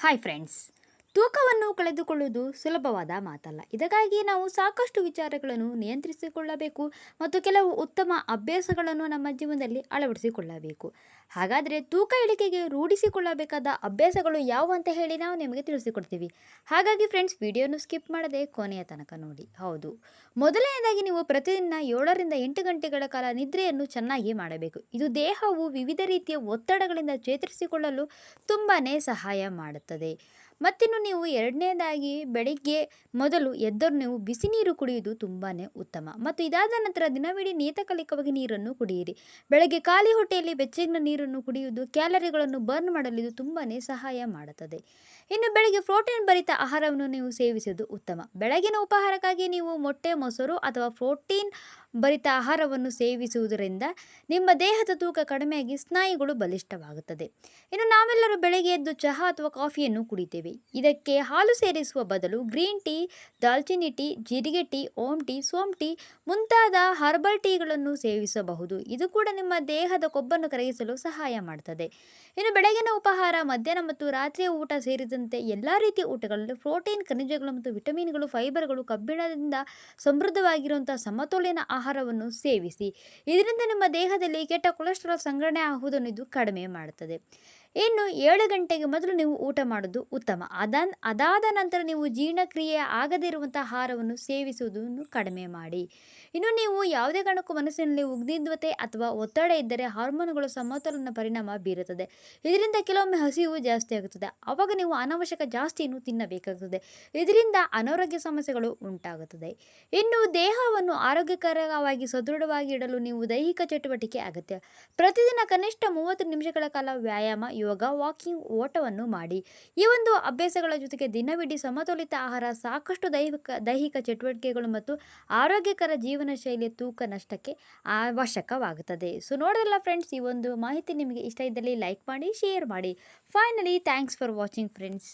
Hi friends ತೂಕವನ್ನು ಕಳೆದುಕೊಳ್ಳುವುದು ಸುಲಭವಾದ ಮಾತಲ್ಲ. ಇದಕ್ಕಾಗಿ ನಾವು ಸಾಕಷ್ಟು ವಿಚಾರಗಳನ್ನು ನಿಯಂತ್ರಿಸಿಕೊಳ್ಳಬೇಕು ಮತ್ತು ಕೆಲವು ಉತ್ತಮ ಅಭ್ಯಾಸಗಳನ್ನು ನಮ್ಮ ಜೀವನದಲ್ಲಿ ಅಳವಡಿಸಿಕೊಳ್ಳಬೇಕು. ಹಾಗಾದರೆ ತೂಕ ಇಳಿಕೆಗೆ ರೂಢಿಸಿಕೊಳ್ಳಬೇಕಾದ ಅಭ್ಯಾಸಗಳು ಯಾವುವು ಅಂತ ಹೇಳಿ ನಾವು ನಿಮಗೆ ತಿಳಿಸಿಕೊಡ್ತೀವಿ. ಹಾಗಾಗಿ ಫ್ರೆಂಡ್ಸ್ ವಿಡಿಯೋನು ಸ್ಕಿಪ್ ಮಾಡದೆ ಕೊನೆಯ ತನಕ ನೋಡಿ. ಹೌದು. ಮೊದಲನೆಯದಾಗಿ ನೀವು ಪ್ರತಿದಿನ ಏಳರಿಂದ ಎಂಟು ಗಂಟೆಗಳ ಕಾಲ ನಿದ್ರೆಯನ್ನು ಚೆನ್ನಾಗಿ ಮಾಡಬೇಕು. ಇದು ದೇಹವು ವಿವಿಧ ರೀತಿಯ ಒತ್ತಡಗಳಿಂದ ಚೇತರಿಸಿಕೊಳ್ಳಲು ತುಂಬಾ ಸಹಾಯ ಮಾಡುತ್ತದೆ. ಮತ್ತಿನ್ನು ನೀವು ಎರಡನೇದಾಗಿ ಬೆಳಿಗ್ಗೆ ಮೊದಲು ಎದ್ದರು ನೀವು ಬಿಸಿ ನೀರು ಕುಡಿಯುವುದು ತುಂಬಾ ಉತ್ತಮ. ಮತ್ತು ಇದಾದ ನಂತರ ದಿನವಿಡೀ ನಿಯತಕಾಲಿಕವಾಗಿ ನೀರನ್ನು ಕುಡಿಯಿರಿ. ಬೆಳಗ್ಗೆ ಖಾಲಿ ಹೊಟ್ಟೆಯಲ್ಲಿ ಬೆಚ್ಚಗಿನ ನೀರನ್ನು ಕುಡಿಯುವುದು ಕ್ಯಾಲರಿಗಳನ್ನು ಬರ್ನ್ ಮಾಡಲು ಇದು ತುಂಬಾ ಸಹಾಯ ಮಾಡುತ್ತದೆ. ಇನ್ನು ಬೆಳಗ್ಗೆ ಪ್ರೋಟೀನ್ ಭರಿತ ಆಹಾರವನ್ನು ನೀವು ಸೇವಿಸುವುದು ಉತ್ತಮ. ಬೆಳಗಿನ ಉಪಹಾರಕ್ಕಾಗಿ ನೀವು ಮೊಟ್ಟೆ, ಮೊಸರು ಅಥವಾ ಪ್ರೋಟೀನ್ ಭರಿತ ಆಹಾರವನ್ನು ಸೇವಿಸುವುದರಿಂದ ನಿಮ್ಮ ದೇಹದ ತೂಕ ಕಡಿಮೆಯಾಗಿ ಸ್ನಾಯುಗಳು ಬಲಿಷ್ಠವಾಗುತ್ತದೆ. ಇನ್ನು ನಾವೆಲ್ಲರೂ ಬೆಳಗ್ಗೆ ಎದ್ದು ಚಹಾ ಅಥವಾ ಕಾಫಿಯನ್ನು ಕುಡಿತೇವೆ. ಇದಕ್ಕೆ ಹಾಲು ಸೇರಿಸುವ ಬದಲು ಗ್ರೀನ್ ಟೀ, ದಾಲ್ಚಿನ್ನಿ ಟೀ, ಜೀರಿಗೆ ಟೀ ಓಮ್ ಟೀ ಸೋಮ್ ಟೀ ಮುಂತಾದ ಹರ್ಬಲ್ ಟೀಗಳನ್ನು ಸೇವಿಸಬಹುದು. ಇದು ಕೂಡ ನಿಮ್ಮ ದೇಹದ ಕೊಬ್ಬನ್ನು ಕರಗಿಸಲು ಸಹಾಯ ಮಾಡುತ್ತದೆ ಇನ್ನು ಬೆಳಗಿನ ಉಪಹಾರ, ಮಧ್ಯಾಹ್ನ ಮತ್ತು ರಾತ್ರಿಯ ಊಟ ಸೇರಿದಂತೆ ಎಲ್ಲ ರೀತಿಯ ಊಟಗಳಲ್ಲಿ ಪ್ರೋಟೀನ್, ಖನಿಜಗಳು ಮತ್ತು ವಿಟಮಿನ್ಗಳು, ಫೈಬರ್ಗಳು ಕಬ್ಬಿಣದಿಂದ ಸಮೃದ್ಧವಾಗಿರುವಂಥ ಸಮತೋಲಿನ ಆಹಾರವನ್ನು ಸೇವಿಸಿ. ಇದರಿಂದ ನಿಮ್ಮ ದೇಹದಲ್ಲಿ ಕೆಟ್ಟ ಕೊಲೆಸ್ಟ್ರಾಲ್ ಸಂಗ್ರಹಣೆ ಆಗುವುದನ್ನು ಇದು ಕಡಿಮೆ ಮಾಡುತ್ತದೆ. ಇನ್ನು ಏಳು ಗಂಟೆಗೆ ಮೊದಲು ನೀವು ಊಟ ಮಾಡೋದು ಉತ್ತಮ. ಅದನ್, ಅದಾದ ನಂತರ ನೀವು ಜೀರ್ಣಕ್ರಿಯೆ ಆಗದೇ ಆಹಾರವನ್ನು ಸೇವಿಸುವುದನ್ನು ಕಡಿಮೆ ಮಾಡಿ. ಇನ್ನು ನೀವು ಯಾವುದೇ ಕಾರಣಕ್ಕೂ ಮನಸ್ಸಿನಲ್ಲಿ ಉಗ್ನಿದ್ವತೆ ಅಥವಾ ಒತ್ತಡ ಇದ್ದರೆ ಹಾರ್ಮೋನುಗಳು ಸಮತೋಲನ ಪರಿಣಾಮ ಬೀರುತ್ತದೆ. ಇದರಿಂದ ಕೆಲವೊಮ್ಮೆ ಹಸಿವು ಜಾಸ್ತಿ ಆಗುತ್ತದೆ. ಆವಾಗ ನೀವು ಅನವಶ್ಯಕ ಜಾಸ್ತಿಯನ್ನು ತಿನ್ನಬೇಕಾಗುತ್ತದೆ. ಇದರಿಂದ ಅನಾರೋಗ್ಯ ಸಮಸ್ಯೆಗಳು ಉಂಟಾಗುತ್ತದೆ. ಇನ್ನು ದೇಹವನ್ನು ಆರೋಗ್ಯಕರವಾಗಿ ಸದೃಢವಾಗಿ ಇಡಲು ನೀವು ದೈಹಿಕ ಚಟುವಟಿಕೆ ಅಗತ್ಯ. ಪ್ರತಿದಿನ ಕನಿಷ್ಠ ಮೂವತ್ತು ನಿಮಿಷಗಳ ಕಾಲ ವ್ಯಾಯಾಮ ಯೋಗ ವಾಕಿಂಗ್ ಓಟವನ್ನು ಮಾಡಿ. ಈ ಒಂದು ಅಭ್ಯಾಸಗಳ ಜೊತೆಗೆ ದಿನವಿಡೀ ಸಮತೋಲಿತ ಆಹಾರ, ಸಾಕಷ್ಟು ದೈಹಿಕ ದೈಹಿಕ ಚಟುವಟಿಕೆಗಳು ಮತ್ತು ಆರೋಗ್ಯಕರ ಜೀವನ ಶೈಲಿಯ ತೂಕ ನಷ್ಟಕ್ಕೆ ಅವಶ್ಯಕವಾಗುತ್ತದೆ. ಸೊ ನೋಡೋದಲ್ಲ ಫ್ರೆಂಡ್ಸ್ ಈ ಒಂದು ಮಾಹಿತಿ ನಿಮಗೆ ಇಷ್ಟ ಇದ್ದಲ್ಲಿ ಲೈಕ್ ಮಾಡಿ ಶೇರ್ ಮಾಡಿ. Finally thanks for watching friends